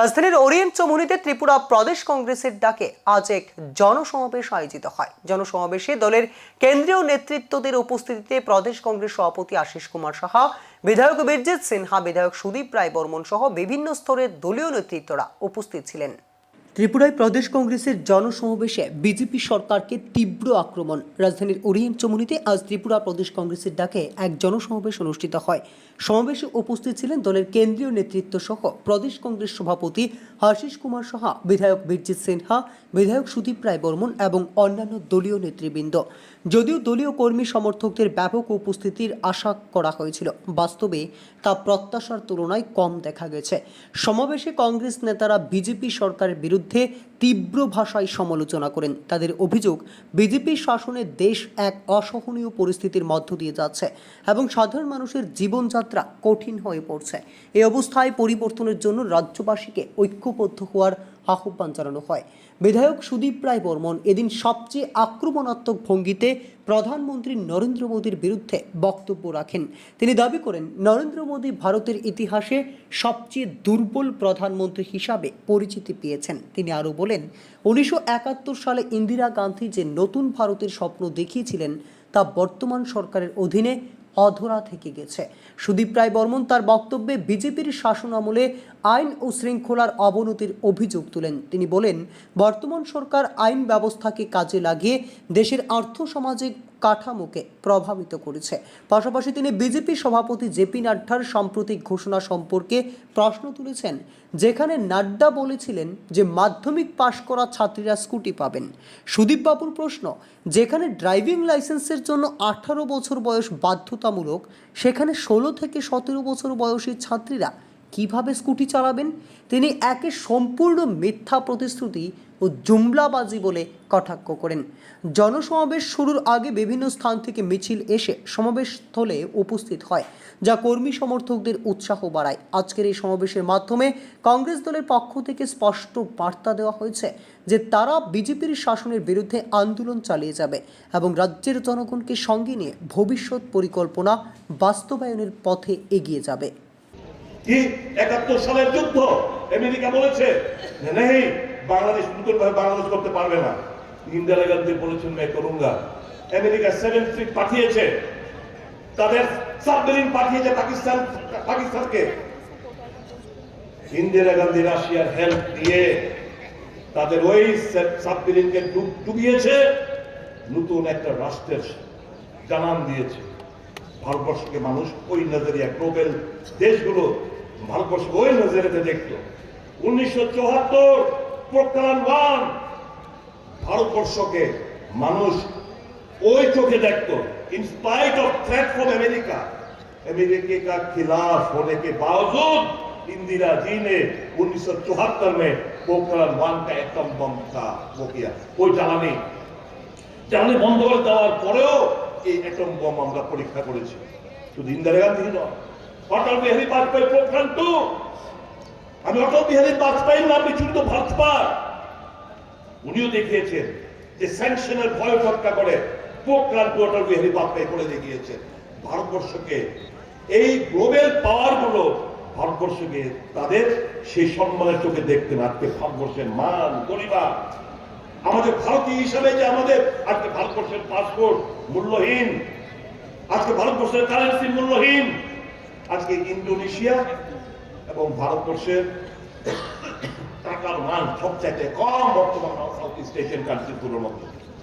রাজধানীর ওরিয়েন্ট চৌমুনিতে ত্রিপুরা প্রদেশ কংগ্রেসের ডাকে আজ এক জনসমাবেশ আয়োজিত হয়। জনসমাবেশে দলের কেন্দ্রীয় নেতৃত্বদের উপস্থিতিতে প্রদেশ কংগ্রেস সভাপতি আশিস কুমার সাহা, বিধায়ক বীরজিৎ সিনহা, বিধায়ক সুদীপ রায় বর্মন সহ বিভিন্ন স্তরের দলীয় নেতৃত্বরা উপস্থিত ছিলেন। ত্রিপুরায় প্রদেশ কংগ্রেসের জনসমাবেশে বিজেপি সরকারকে তীব্র আক্রমণ। রাজধানীর ওরিয়েন্ট চমুনিতে আজ ত্রিপুরা প্রদেশ কংগ্রেসের ডাকে এক জনসমাবেশ অনুষ্ঠিত হয়। সমাবেশে উপস্থিত ছিলেন দলের কেন্দ্রীয় নেতৃত্ব সহ প্রদেশ কংগ্রেস সভাপতি আশিস কুমার সাহা, বিধায়ক বীরজিৎ সিনহা, বিধায়ক সুদীপ রায় বর্মন এবং অন্যান্য দলীয় নেতৃবৃন্দ। যদিও দলীয় কর্মী সমর্থকদের ব্যাপক উপস্থিতির আশা করা হয়েছিল, বাস্তবে তা প্রত্যাশার তুলনায় কম দেখা গেছে। সমাবেশে কংগ্রেস নেতারা বিজেপি সরকারের বিরুদ্ধে তীব্র ভাষায় সমালোচনা করেন। তাদের অভিযোগ বিজেপির শাসনে দেশ এক অসহনীয় পরিস্থিতির মধ্য দিয়ে যাচ্ছে এবং সাধারণ মানুষের জীবনযাত্রা কঠিন হয়ে পড়ছে। এই অবস্থায় পরিবর্তনের জন্য রাজ্যবাসীকে ঐক্যবদ্ধ হওয়ার আহ্বান জানানো হয়। বিধায়ক সুদীপ রায় বর্মন এদিন সবচেয়ে আক্রমণাত্মক ভঙ্গিতে প্রধানমন্ত্রী নরেন্দ্র মোদীর বিরুদ্ধে বক্তব্য রাখেন। তিনি দাবি করেন, নরেন্দ্র মোদী ভারতের ইতিহাসে সবচেয়ে দুর্বল প্রধানমন্ত্রী হিসাবে পরিচিতি পেয়েছেন। তিনি আরও বলেন, উনিশশো একাত্তর সালে ইন্দিরা গান্ধী যে নতুন ভারতের স্বপ্ন দেখিয়েছিলেন, তা বর্তমান সরকারের অধীনে অধরা থেকে গেছে। সুদীপ রায় বর্মন তার বক্তব্যে বিজেপির শাসন আমলে আইন ও শৃঙ্খলার অবনতির অভিযোগ তুলেন। তিনি বলেন, বর্তমান সরকার আইন ব্যবস্থাকে কাজে লাগিয়ে দেশের আর্থ সামাজিক কাঠামোকে প্রভাবিত করেছে। পাশাপাশি তিনি বিজেপি সভাপতি জেপি নাড্ডার সাম্প্রতিক ঘোষণা সম্পর্কে প্রশ্ন তুলেছেন, যেখানে নাড্ডা বলেছিলেন যে মাধ্যমিক পাশ করা ছাত্রীরা স্কুটি পাবেন। সুদীপ বাবুর প্রশ্ন, যেখানে ড্রাইভিং লাইসেন্সের জন্য আঠারো বছর বয়স বাধ্যতামূলক, সেখানে ষোলো থেকে সতেরো বছর বয়সী ছাত্রীরা কীভাবে স্কুটি চালাবেন? তিনি একে সম্পূর্ণ মিথ্যা প্রতিশ্রুতি ও জুমলাবাজি বলে কটাক্ষ করেন। জনসমাবেশ শুরুর আগে বিভিন্ন স্থান থেকে মিছিল এসে সমাবেশ স্থলে উপস্থিত হয়, যা কর্মী সমর্থকদের উৎসাহ বাড়ায়। আজকের এই সমাবেশের মাধ্যমে কংগ্রেস দলের পক্ষ থেকে স্পষ্ট বার্তা দেওয়া হয়েছে যে তারা বিজেপির শাসনের বিরুদ্ধে আন্দোলন চালিয়ে যাবে এবং রাজ্যের জনগণকে সঙ্গে নিয়ে ভবিষ্যৎ পরিকল্পনা বাস্তবায়নের পথে এগিয়ে যাবে। একাত্তর সালের যুদ্ধ? আমেরিকা বলেছে বাংলাদেশ নতুন ভাবে বাংলাদেশ করতে পারবে না। ইন্দিরা গান্ধী বলেছেন মে করুঙ্গা আমেরিকা সেভেন ফ্লিট পাঠিয়েছে। তাদের সাবমেরিন পাঠিয়েছে পাকিস্তান, পাকিস্তানকে। ইন্দিরা গান্ধী রাশিয়ার হেল্প দিয়ে তাদের ওই সাবমেরিনকে ডুবিয়েছে। নতুন একটা রাষ্ট্রের জানান দিয়েছে। ভারতবর্ষকে মানুষ ওই নজরে গ্লোবাল দেশগুলো ভারতবর্ষ ওই নজরেতে দেখত। উনিশশো চুয়াত্তর প্রোক্লাম ওয়ান ভারতবর্ষকে মানুষ ওই চোখে দেখত in spite of threat from America America का खिलाफ होने के बावजूद इंदिरा जी ने 1974 में पोखरण वन का एटम बम का वो किया कोई জ্বালানি জ্বালানি বন্ধ করে দেওয়ার পরেও এই অ্যাটম বম আমরা পরীক্ষা করেছি শুধু ইন্দিরা গান্ধী নয় অটল বিহারী বাজপেয়ী পোখরান টু আমি অটল বিহারী বাজপেয়ীর নাম বিচুরিত ভাজপার। উনিও দেখিয়েছেন যে স্যাংশনের ভয় রক্ষা করে পোখরান অটল বিহারী বাজপেয়ী করে দেখিয়েছেন। ভারতবর্ষকে এই গ্লোবাল পাওয়ারগুলো ভারতবর্ষকে তাদের সেই সম্মানের চোখে দেখতেন আজকে ভারতবর্ষের মান গরিমা আমাদের ভারতীয় হিসাবে যে আমাদের আজকে ভারতবর্ষের পাসপোর্ট মূল্যহীন, আজকে ভারতবর্ষের কারেন্সি মূল্যহীন, আজকে ইন্দোনেশিয়া এবং ভারতবর্ষের টাকার মান সবচাইতে কম বর্তমান সাউথ ইস্ট এশিয়ান কান্ট্রিগুলোর মধ্যে।